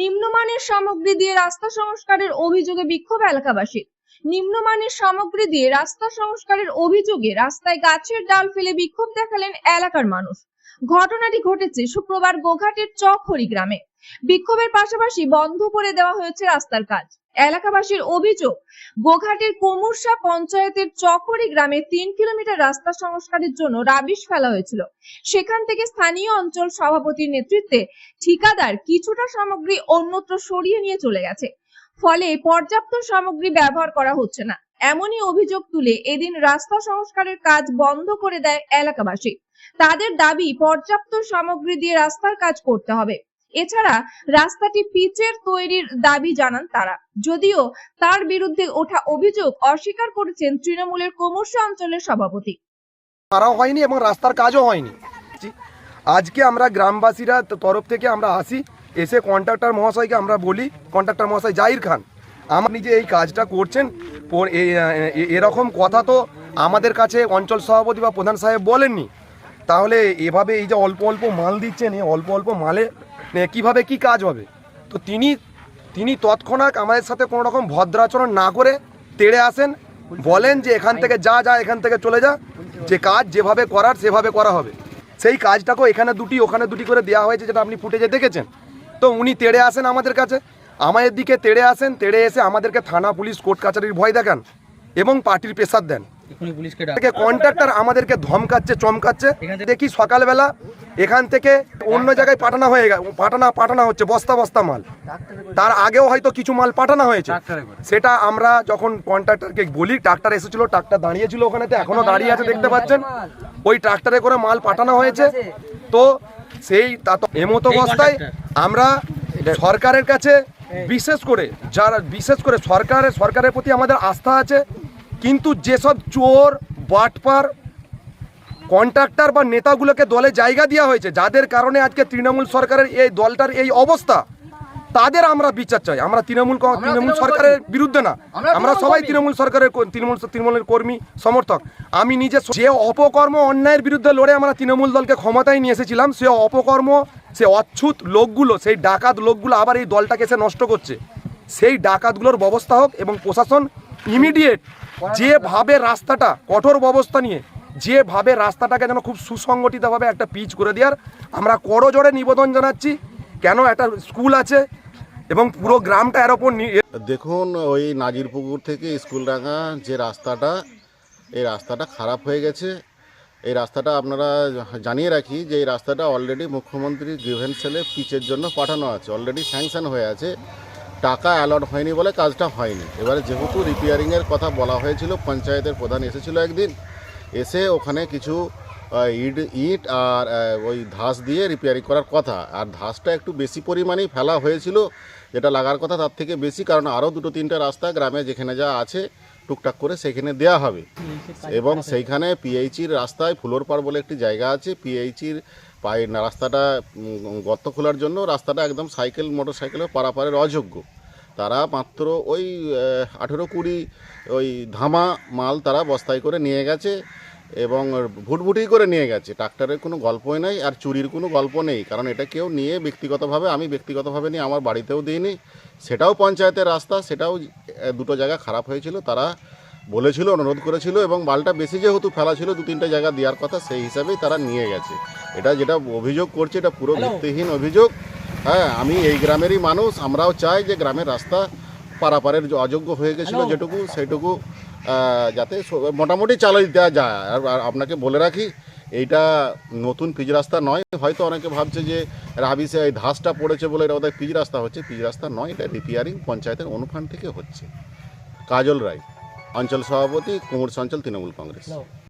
নিম্নমানের সামগ্রী দিয়ে রাস্তা সংস্কারের অভিযোগে বিক্ষোভ এলাকাবাসীর। নিম্নমানের সামগ্রী দিয়ে রাস্তা সংস্কারের অভিযোগে রাস্তায় গাছের ডাল ফেলে বিক্ষোভ দেখালেন এলাকার মানুষ। ঘটনাটি ঘটেছে শুক্রবার গোঘাটের চকহরি গ্রামে। বিক্ষোভের পাশাপাশি বন্ধ করে দেওয়া হয়েছে রাস্তার কাজ। এলাকাবাসীর অভিযোগ, গোঘাটের কোমুরসা পঞ্চায়েতের চকরি গ্রামে তিন কিলোমিটার রাস্তা সংস্কারের জন্য রাবিশ ফেলা হয়েছিল। সেখান থেকে স্থানীয় অঞ্চল সভাপতির নেতৃত্বে ঠিকাদার কিছুটা সামগ্রী অন্যত্র সরিয়ে নিয়ে চলে গেছে। ফলে পর্যাপ্ত সামগ্রী ব্যবহার করা হচ্ছে না। এমনই অভিযোগ তুলে এদিন রাস্তা সংস্কারের কাজ বন্ধ করে দেয় এলাকাবাসী। তাদের দাবি, পর্যাপ্ত সামগ্রী দিয়ে রাস্তার কাজ করতে হবে। এছাড়া রাস্তাটি পিচের তৈরির দাবি জানান তারা। যদিও তার বিরুদ্ধে ওঠা অভিযোগ অস্বীকার করেছেন তৃণমূলের কোমর্শা অঞ্চলের সভাপতি। করাও হয়নি এবং রাস্তার কাজও হয়নি। আজকে আমরা গ্রামবাসীরা তরফ থেকে আমরা আসি, এসে কন্ট্রাক্টর মহাশয়কে আমরা বলি, কন্ট্রাক্টর মহাশয় জাহির খান আমার নিজে এই কাজটা করছেন এরকম কথা তো আমাদের কাছে অঞ্চল সভাপতি বা প্রধান সাহেব বলেননি। তাহলে এভাবে এই যে অল্প অল্প মাল দিচ্ছেন, এই অল্প অল্প মালে কীভাবে কি কাজ হবে? তো তিনি তিনি তৎক্ষণাৎ আমাদের সাথে কোনো রকম ভদ্রাচরণ না করে তেড়ে আসেন, বলেন যে এখান থেকে যা যা এখান থেকে চলে যা, যে কাজ যেভাবে করার সেভাবে করা হবে। সেই কাজটাকেও এখানে দুটি, ওখানে দুটি করে দেওয়া হয়েছে যেটা আপনি ফুটেজে দেখেছেন। তো উনি তেড়ে আসেন আমাদের কাছে, আমাদের দিকে তেড়ে আসেন, তেড়ে এসে আমাদেরকে থানা, পুলিশ, কোর্ট, কাছারির ভয় দেখান এবং পার্টির প্রেসার দেন। এখনই পুলিশকে ডাক। থেকে কন্ট্রাক্টর আমাদেরকে ধমকাচ্ছে চমকাচ্ছে। দেখি সকালবেলা এখান থেকে অন্য জায়গায় পাঠানো হয়ে গেল পাঠানা পাঠানো হচ্ছে বস্তা বস্তা মাল। তার আগেও হয়তো কিছু মাল পাঠানো হয়েছে। সেটা আমরা যখন কন্ট্রাক্টরকে বলি ট্রাক্টর এসেছিল ট্রাক্টর দাঁড়িয়েছিল ওখানেতে এখনও দাঁড়িয়ে আছে দেখতে পাচ্ছেন? ওই ট্রাক্টরে করে মাল পাঠানো হয়েছে। তো সেই তা তো এমতো অবস্থায় আমরা সরকারের কাছে বিশেষ করে যারা বিশেষ করে সরকারের সরকারের প্রতি আমাদের আস্থা আছে কিন্তু যেসব চোর বাটপার কন্ট্রাক্টর বা নেতাগুলোকে দলে জায়গা দেওয়া হয়েছে যাদের কারণে আজকে তৃণমূল সরকারের এই দলটার এই অবস্থা তাদের আমরা বিচার চাই। আমরা তৃণমূল তৃণমূল সরকারের বিরুদ্ধে না। আমরা সবাই তৃণমূল সরকারের তৃণমূল তৃণমূলের কর্মী সমর্থক। আমি নিজে স- যে অপকর্ম অন্যায়ের বিরুদ্ধে লড়ে আমরা তৃণমূল দলকে ক্ষমতায় নিয়ে এসেছিলাম সে অপকর্ম সে অচ্ছুত লোকগুলো সেই ডাকাত লোকগুলো আবার এই দলটাকে এসে নষ্ট করছে। সেই ডাকাতগুলোর ব্যবস্থা হোক এবং প্রশাসন ইমিডিয়েট যেভাবে রাস্তাটা কঠোর ব্যবস্থা নিয়ে, যেভাবে রাস্তাটাকে যেন খুব সুসংগঠিতভাবে একটা পিচ করে দেওয়ার, আমরা করজোড়ে নিবেদন জানাচ্ছি, কেন একটা স্কুল আছে এবং পুরো গ্রামটা এর ওপর দেখুন, ওই নাজিরপুকুর থেকে স্কুলডাঙ্গা যে রাস্তাটা, এই রাস্তাটা খারাপ হয়ে গেছে। এই রাস্তাটা আপনারা জানিয়ে রাখি যে এই রাস্তাটা অলরেডি মুখ্যমন্ত্রী গ্রিভেন্স সেলে পিচের জন্য পাঠানো আছে অলরেডি স্যাংশন হয়ে আছে। টাকা অ্যালট হয়নি বলে কাজটা হয়নি। এবারে যেহেতু রিপেয়ারিংয়ের কথা বলা হয়েছিল, পঞ্চায়েতের প্রধান এসেছিল একদিন, এসে ওখানে কিছু ইট ইট আর ওই ধাস দিয়ে রিপেয়ারিং করার কথা। আর ধাসটা একটু বেশি পরিমাণেই ফেলা হয়েছিল, যেটা লাগার কথা তার থেকে বেশি, কারণ আরও দুটো তিনটে রাস্তা গ্রামে যেখানে যা আছে, টুকটাক করে সেখানে দেয়া হবে। এবং সেইখানে পিএইচির রাস্তায় ফুলোরপাড় বলে একটি জায়গা আছে পিএইচির পায়ে না, রাস্তাটা গর্ত খোলার জন্য রাস্তাটা একদম সাইকেল মোটর সাইকেলের পারাপারের অযোগ্য। তারা মাত্র ওই আঠেরো কুড়ি ওই ধামা মাল তারা বস্তায় করে নিয়ে গেছে এবং ভুটভুটি করে নিয়ে গেছে। ট্রাক্টরের কোনো গল্পই নেই আর চুরির কোনো গল্প নেই। কারণ এটা কেউ নিয়ে ব্যক্তিগতভাবে, আমি ব্যক্তিগতভাবে নিয়ে আমার বাড়িতেও দিইনি। সেটাও পঞ্চায়েতের রাস্তা, সেটাও দুটো জায়গা খারাপ হয়েছিল। তারা বলেছিল অনুরোধ করেছিল এবং মালটা বেশি যেহেতু ফেলা ছিল দু তিনটে জায়গা দেওয়ার কথা সেই হিসাবেই তারা নিয়ে গেছে। এটা যেটা অভিযোগ করছে এটা পুরো ভিত্তিহীন অভিযোগ। হ্যাঁ আমি এই গ্রামেরই মানুষ আমরাও চাই যে গ্রামের রাস্তা পারাপারের অযোগ্য হয়ে গেছিল যেটুকু সেটুকু যাতে মোটামুটি চালাই দেওয়া যায়। আর আপনাকে বলে রাখি এইটা নতুন পিচ রাস্তা নয়। হয়তো অনেকে ভাবছে যে রাবিসে এই ধাসটা পড়েছে বলে এটা ওদের পিচ রাস্তা হচ্ছে। পিচ রাস্তা নয় এটা রিপেয়ারিং পঞ্চায়েতের অনুফান থেকে হচ্ছে। কাজল রায়। অঞ্চল সভাপতি কুমুর অঞ্চল তৃণমূল কংগ্রেস